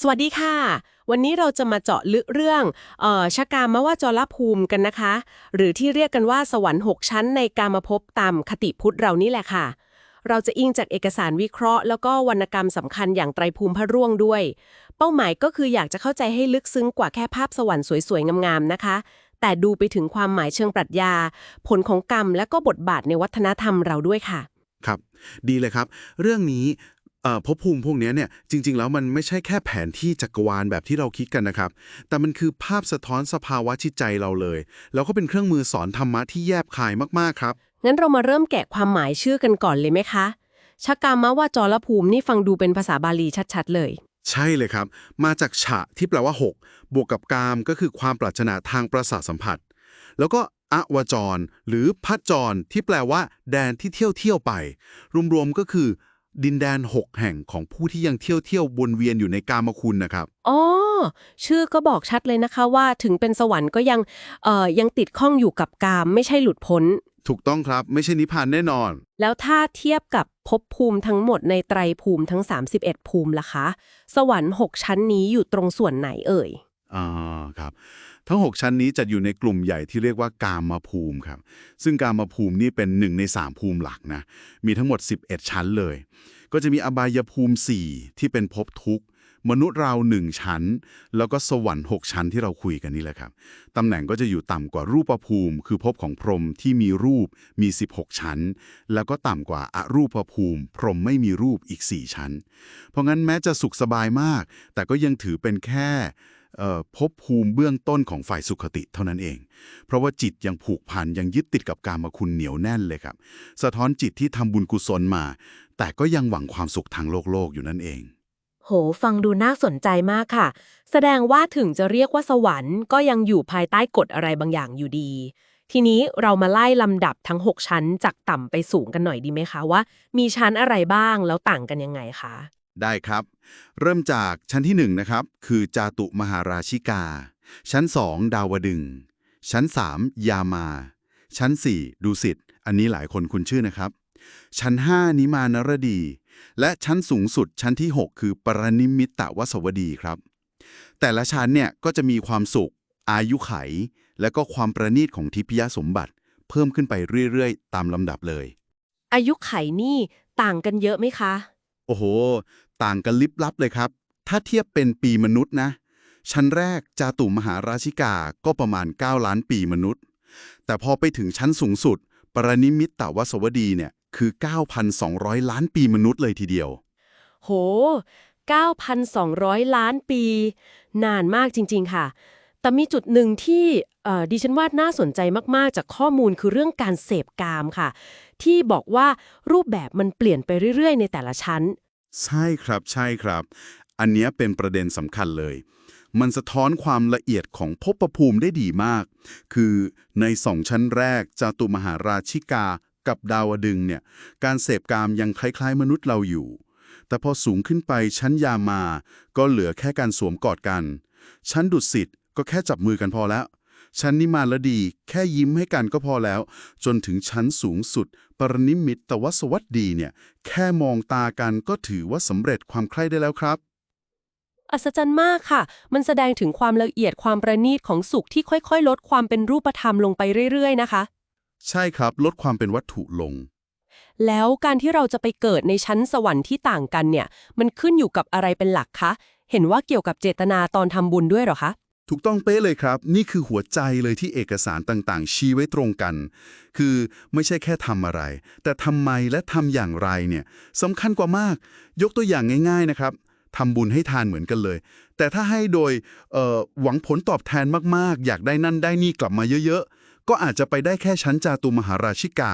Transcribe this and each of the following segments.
สวัสดีค่ะ วันนี้เราจะมาเจาะลึกเรื่องเออชะกามว่าจรภูมิกันนะคะ หรือที่เรียกกันว่าสวรรค์ 6 ชั้นในกามภพตามคติพุทธเรานี่แหละค่ะ เราจะอิงจากเอกสารวิเคราะห์ แล้วก็วรรณกรรมสำคัญอย่างไตรภูมิพระร่วงด้วย เป้าหมายก็คืออยากจะเข้าใจให้ลึกซึ้งกว่าแค่ภาพสวรรค์สวยๆ งามๆนะคะ แต่ดูไปถึงความหมายเชิงปรัชญา ผลของกรรมและก็บทบาทในวัฒนธรรมเราด้วยค่ะ ครับ ดีเลยครับ เรื่องนี้ ภพภูมิพวกเนี้ยเนี่ยจริง ๆ แล้วมันไม่ใช่แค่แผนที่จักรวาลแบบที่เราคิดกันนะครับ แต่มันคือภาพสะท้อนสภาวะจิตใจเราเลย แล้วก็เป็นเครื่องมือสอนธรรมะที่แยบคายมากๆครับ งั้นเรามาเริ่มแกะความหมายชื่อกันก่อนเลยไหมคะชะกามว่าจรภูมินี่ฟังดูเป็นภาษาบาลีชัดๆ เลย ใช่เลยครับ มาจากฉะที่แปลว่า 6 บวกกับกามก็คือความปรารถนาทางประสาทสัมผัส แล้วก็อวจร หรือพัจรที่แปลว่า แดนที่เที่ยวเที่ยวไป รวมๆก็คือ ดินแดน 6 แห่งของผู้ที่ยังเที่ยวเที่ยววนเวียนอยู่ในกามคุณนะครับ อ๋อ ชื่อก็บอกชัดเลยนะคะว่าถึงเป็นสวรรค์ก็ยังเอ่อยังติดข้องอยู่กับกามไม่ใช่หลุดพ้น ถูกต้องครับไม่ใช่นิพพานแน่นอน แล้วถ้าเทียบกับภพภูมิทั้งหมดในไตรภูมิทั้ง 31 ภูมิล่ะคะ สวรรค์ 6 ชั้นนี้อยู่ตรงส่วนไหนเอ่ย อ่าครับ ทั้ง 6 ชั้นนี้จะอยู่ในกลุ่มใหญ่ที่เรียกว่ากามาภูมิครับ ซึ่งกามาภูมินี่เป็นหนึ่งใน 3 ภูมิหลักนะ มีทั้งหมด 11 ชั้นเลย ก็จะมีอบายภูมิ 4 ที่เป็นภพทุกข์ มนุษย์เราหนึ่งชั้น แล้วก็สวรรค์ 6 ชั้นที่เราคุยกันนี่แหละครับ ตำแหน่งก็จะอยู่ต่ำกว่ารูปภูมิ คือภพของพรหมที่มีรูปมี 16 ชั้น แล้วก็ต่ำกว่าอรูปภูมิ พรหมไม่มีรูปอีก 4 ชั้น เพราะงั้นแม้จะสุขสบายมาก แต่ก็ยังถือเป็นแค่ เอ่อภพภูมิเบื้องต้นของฝ่ายสุขติเท่านั้นเอง เพราะว่าจิตยังผูกพันยังยึดติดกับการมาคุณเหนียวแน่นเลยครับ สะท้อนจิตที่ทำบุญกุศลมา แต่ก็ยังหวังความสุขทางโลกโลกอยู่นั่นเอง โห ฟังดูน่าสนใจมากค่ะ แสดงว่าถึงจะเรียกว่าสวรรค์ก็ยังอยู่ภายใต้กฎอะไรบางอย่างอยู่ดี ทีนี้เรามาไล่ลำดับทั้ง 6 ชั้นจากต่ำไปสูงกันหน่อยดีไหมคะว่า มีชั้นอะไรบ้างแล้วต่างกันยังไงคะ ได้ครับ เริ่มจากชั้นที่1นะครับคือจาตุมหาราชิกา ชั้น 2 ดาวดึงส์ชั้น 3 ยามา ชั้น 4 ดุสิตอันนี้หลายคนคุ้นชื่อนะครับ ชั้น 5 นิมานรดี และชั้นสูงสุดชั้นที่ 6 คือปรนิมิตตวสวดีครับ แต่ละชั้นเนี่ยก็จะมีความสุข อายุไข และก็ความประณีตของทิพยสมบัติ เพิ่มขึ้นไปเรื่อยๆ ตามลำดับเลย อายุไขนี่ต่างกันเยอะไหมคะ โอ้โห ต่างกันลิบลับเลยครับ ถ้าเทียบเป็นปีมนุษย์นะ ชั้นแรกจาตุมหาราชิกาก็ประมาณ 9 ล้านปีมนุษย์ แต่พอไปถึงชั้นสูงสุด ปรนิมิตตวสวดีเนี่ยคือ 9,200 ล้านปีมนุษย์เลยทีเดียว โห 9,200 ล้านปี นานมากจริง ๆ ค่ะ แต่มีจุดหนึ่งที่เอ่อดิฉันว่าน่าสนใจมากๆ จากข้อมูลคือเรื่องการเสพกามค่ะ ที่บอกว่ารูปแบบมันเปลี่ยนไปเรื่อย ๆ ในแต่ละชั้น ใช่ครับใช่ครับ อันนี้เป็นประเด็นสำคัญเลย มันสะท้อนความละเอียดของภพภูมิได้ดีมาก คือในสองชั้นแรกจาตุมหาราชิกากับดาวดึงเนี่ย การเสพกามยังคล้ายๆ มนุษย์เราอยู่ แต่พอสูงขึ้นไปชั้นยามา ก็เหลือแค่การสวมกอดกัน ชั้นดุสิตก็แค่จับมือกันพอแล้ว ชั้นนิมานละดี แค่ยิ้มให้กันก็พอแล้ว จนถึงชั้นสูงสุด ปรนิมิตตวสวัสดีเนี่ย แค่มองตากันก็ถือว่าสำเร็จความใคร่ได้แล้วครับ อัศจรรย์มากค่ะ มันแสดงถึงความละเอียดความประณีตของสุขที่ค่อยๆ ลดความเป็นรูปธรรมลงไปเรื่อยๆ นะคะ ใช่ครับลดความเป็นวัตถุลง แล้วการที่เราจะไปเกิดในชั้นสวรรค์ที่ต่างกันเนี่ย มันขึ้นอยู่กับอะไรเป็นหลักคะ เห็นว่าเกี่ยวกับเจตนาตอนทำบุญด้วยเหรอคะ ถูกต้องเป๊ะเลยครับ นี่คือหัวใจเลยที่เอกสารต่างๆ ชี้ไว้ตรงกัน คือไม่ใช่แค่ทำอะไร แต่ทำไมและทำอย่างไรเนี่ยสำคัญกว่ามาก ยกตัวอย่างง่าย ๆนะครับทำบุญให้ทานเหมือนกันเลย แต่ถ้าให้โดยหวังผลตอบแทนมากๆ อยากได้นั่นได้นี่กลับมาเยอะๆ ก็อาจจะไปได้แค่ชั้นจาตุมหาราชิกา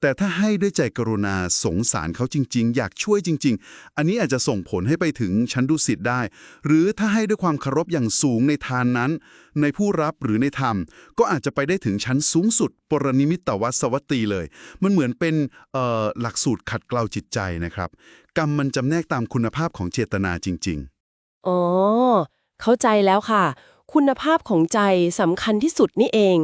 แต่ถ้าให้ด้วยใจกรุณาสงสารเขาจริง ๆ อยากช่วยจริง ๆ อันนี้อาจจะส่งผลให้ไปถึงชั้นดุสิตได้ หรือถ้าให้ด้วยความเคารพอย่างสูงในทานนั้น ในผู้รับหรือในธรรม ก็อาจจะไปได้ถึงชั้นสูงสุด ปรนิมิตวัสวัตตีเลย มันเหมือนเป็นเอ่อหลักสูตรขัดเกลาจิตใจนะครับ กรรมมันจำแนกตามคุณภาพของเจตนาจริง ๆ อ๋อ เข้าใจแล้วค่ะ คุณภาพของใจสำคัญที่สุดนี่เอง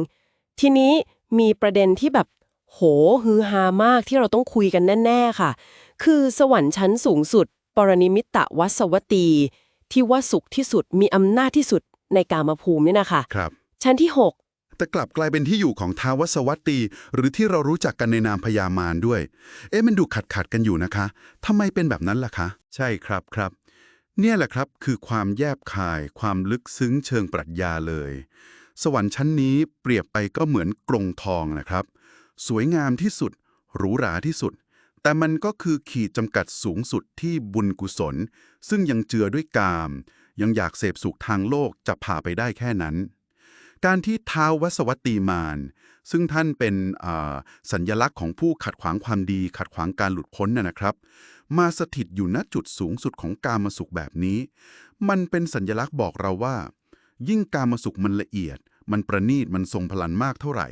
ทีนี้มีประเด็นที่แบบโหฮือฮามากที่เราต้องคุยกันแน่ ๆ ค่ะ คือสวรรค์ชั้นสูงสุด ปรนิมิตตวัสวตี ที่ว่าสุขที่สุดมีอำนาจที่สุดในกามภูมิเนี่ยนะคะครับชั้นที่แต่กลับกลายเป็นที่อยู่ของท้าวสวัตตี หรือที่เรารู้จักกันในนามพญามารด้วย เอ๊ะมันดูขัดขัดๆกันอยู่นะคะทำไมเป็นแบบนั้นล่ะคะ ใช่ครับครับ เนี่ยแหละครับคือความแยบคาย ความลึกซึ้งเชิงปรัชญาเลย สวรรค์ชั้นนี้เปรียบไปก็เหมือนกรงทองนะครับ สวยงามที่สุด หรูหราที่สุด แต่มันก็คือขีดจำกัดสูงสุดที่บุญกุศล ซึ่งยังเจือด้วยกาม ยังอยากเสพสุขทางโลกจะพาไปได้แค่นั้น การที่ท้าววสวัตตีมาน ซึ่งท่านเป็นสัญญลักษณ์ของผู้ขัดขวางความดี ขัดขวางการหลุดพ้นนะนะครับ มาสถิตอยู่ณจุดสูงสุดของกามสุขแบบนี้ มันเป็นสัญญลักษณ์บอกเราว่า ยิ่งกามสุขมันละเอียด มันประณีตมันทรงพลันมากเท่าไหร่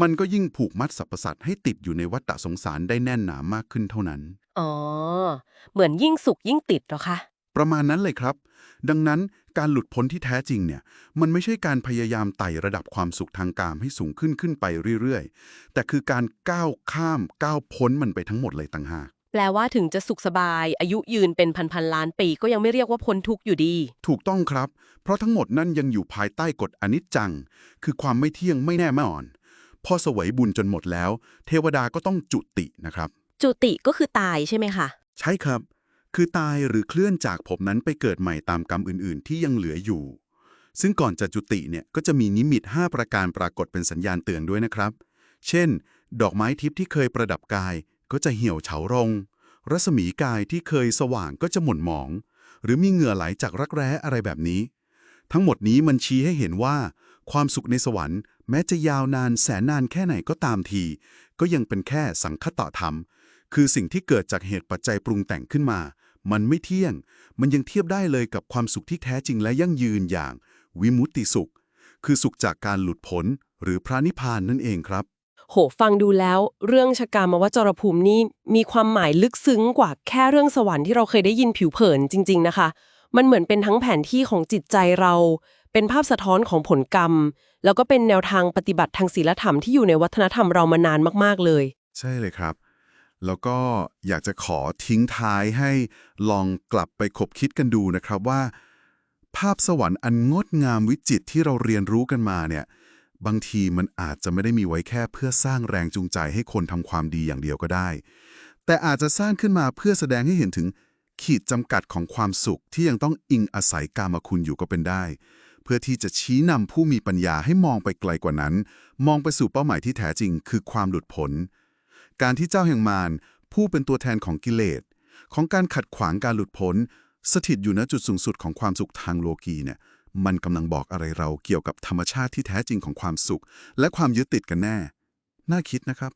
มันก็ยิ่งผูกมัดสรรพสัตว์ให้ติดอยู่ในวัฏฏะสงสารได้แน่นหนามากขึ้นเท่านั้น6อ๋อ เหมือนยิ่งสุขยิ่งติดเหรอคะ ประมาณนั้นเลยครับ ดังนั้นการหลุดพ้นที่แท้จริงเนี่ย มันไม่ใช่การพยายามไต่ระดับความสุขทางกามให้สูงขึ้นขึ้นไปเรื่อยๆ แต่คือการก้าวข้ามก้าวพ้นมันไปทั้งหมดเลยต่างหาก แปลว่าถึงจะสุขสบาย อายุยืนเป็นพันพันๆล้านปีก็ยังไม่เรียกว่าพ้นทุกข์อยู่ดี ถูกต้องครับ เพราะทั้งหมดนั่นยังอยู่ภายใต้กฎอนิจจัง คือความไม่เที่ยงไม่แน่ไม่อ่อน พอเสวยบุญจนหมดแล้ว เทวดาก็ต้องจุตินะครับ จุติก็คือตายใช่ไหมคะใช่ครับ คือตายหรือเคลื่อนจากภพนั้นไปเกิดใหม่ตามกรรมอื่น ๆ ที่ยังเหลืออยู่ ซึ่งก่อนจะจุติเนี่ยก็จะมีนิมิต 5 ประการปรากฏเป็นสัญญาณเตือนด้วยนะครับ เช่น ดอกไม้ทิพย์ที่เคยประดับกาย ก็จะเหี่ยวเฉาลงรัศมีกายที่เคยสว่างก็จะหม่นหมอง หรือมีเหงื่อไหลจากรักแร้อะไรแบบนี้ ทั้งหมดนี้มันชี้ให้เห็นว่า ความสุขในสวรรค์แม้จะยาวนานแสนนานแค่ไหนก็ตามที ก็ยังเป็นแค่สังคตธรรม คือสิ่งที่เกิดจากเหตุปัจจัยปรุงแต่งขึ้นมา มันไม่เที่ยง มันยังเทียบได้เลยกับความสุขที่แท้จริงและยั่งยืนอย่าง วิมุตติสุข คือสุขจากการหลุดพ้นหรือพระนิพพานนั่นเองครับ โหฟังดูแล้ว เรื่องชะกามวจรภูมินี่มีความหมายลึกซึ้งกว่าแค่เรื่องสวรรค์ที่เราเคยได้ยินผิวเผินจริง ๆ นะคะ มันเหมือนเป็นทั้งแผนที่ของจิตใจเรา เป็นภาพสะท้อนของผลกรรม แล้วก็เป็นแนวทางปฏิบัติทางศีลธรรมที่อยู่ในวัฒนธรรมเรามานานมากๆเลย ใช่เลยครับ แล้วก็อยากจะขอทิ้งท้ายให้ลองกลับไปคบคิดกันดูนะครับว่า ภาพสวรรค์อันงดงามวิจิตรที่เราเรียนรู้กันมาเนี่ย บางทีมันอาจจะไม่ได้มีไว้แค่เพื่อสร้างแรงจูงใจให้คนทำความดีอย่างเดียวก็ได้ แต่อาจจะสร้างขึ้นมาเพื่อแสดงให้เห็นถึงขีดจำกัดของความสุขที่ยังต้องอิงอาศัยกามคุณอยู่ก็เป็นได้ เพื่อที่จะชี้นำผู้มีปัญญาให้มองไปไกลกว่านั้น มองไปสู่เป้าหมายที่แท้จริง คือความหลุดพ้น การที่เจ้าแห่งมารผู้เป็นตัวแทนของกิเลส ของการขัดขวางการหลุดพ้น สถิตอยู่ณจุดสูงสุดของความสุขทางโลกีเนี่ย มันกำลังบอกอะไรเราเกี่ยวกับธรรมชาติที่แท้จริงของความสุข และความยึดติดกันแน่ น่าคิดนะครับ